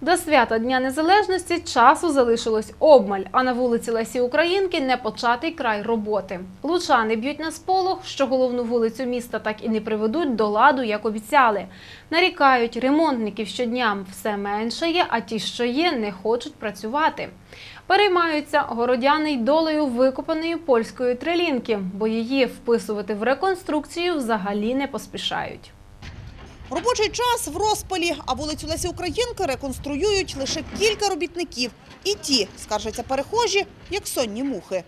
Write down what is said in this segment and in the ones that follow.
До свята Дня Незалежності часу залишилось обмаль, а на вулиці Лесі Українки не початий край роботи. Лучани б'ють на сполох, що головну вулицю міста так і не приведуть до ладу, як обіцяли. Нарікають, ремонтників щодня все менше є, а ті, що є, не хочуть працювати. Переймаються городяни й долею викопаної польської трилінки, бо її вписувати в реконструкцію взагалі не поспішають. Робочий час в розпалі, а вулицю Лесі Українки реконструюють лише кілька робітників. І ті, скаржаться перехожі, як сонні мухи.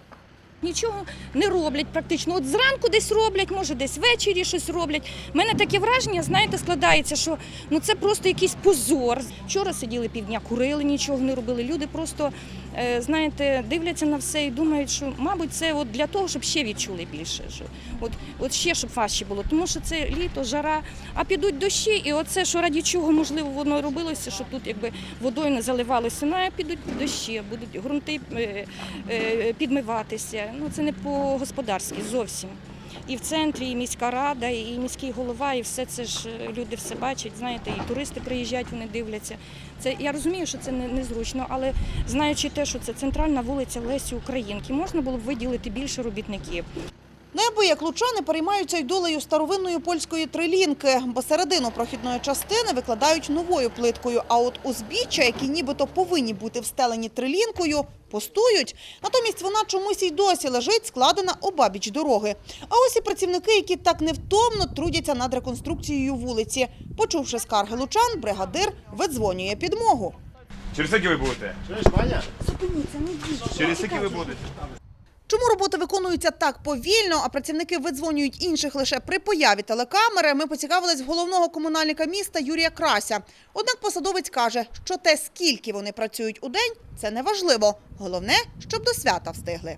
Нічого не роблять практично. От зранку десь роблять, може десь ввечері щось роблять. У мене таке враження, знаєте, складається, що ну це просто якийсь позор. Вчора сиділи півдня, курили, нічого не робили. Люди просто, е, знаєте, дивляться на все і думають, що, мабуть, це от для того, щоб ще відчули більше. Що от, от ще щоб важче було, тому що це літо, жара, а підуть дощі, і оце, що раді чого можливо воно робилося, щоб тут якби водою не заливалося, ну, а підуть дощі, будуть ґрунти е, Ну це не по-господарськи зовсім. І в центрі, і міська рада, і міський голова, і все це ж е, люди все бачать. Знаєте, і туристи приїжджають, вони дивляться. Це я розумію, що це не- незручно, але знаючи те, що це центральна вулиця Лесі Українки, можна було б виділити більше робітників. Неабияк лучани переймаються й долею старовинної польської трилінки, бо середину прохідної частини викладають новою плиткою, а от узбіччя, які нібито повинні бути встелені трилінкою, пустують. Натомість вона чомусь і досі лежить, складена обабіч дороги. А ось і працівники, які так невтомно трудяться над реконструкцією вулиці. Почувши скарги лучан, бригадир видзвонює підмогу. Через скільки ви будете? Через скільки ви будете? Чому роботи виконуються так повільно, а працівники видзвонюють інших лише при появі телекамери, ми поцікавились головного комунальника міста Юрія Крася. Однак посадовець каже, що те, скільки вони працюють у день, це не важливо. Головне, щоб до свята встигли.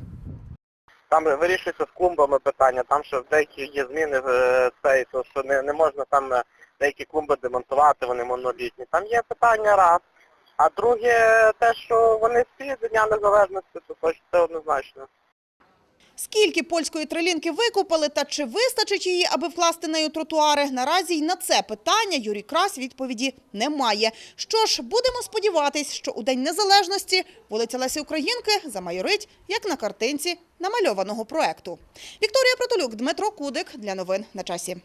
Там вирішується з клумбами питання, там ще деякі є зміни е, цей, то що не, не можна там е, деякі клумби демонтувати, вони монолітні. Там є питання раз. А друге, те, що вони всі з Дня Незалежності, то це однозначно. Скільки польської трилінки викупили та чи вистачить її, аби вкласти нею тротуари, наразі й на це питання Юрій Крас відповіді немає. Що ж, будемо сподіватись, що у День Незалежності вулиця Лесі Українки замайорить, як на картинці намальованого проекту. Вікторія Протолюк, Дмитро Кудик для новин на часі.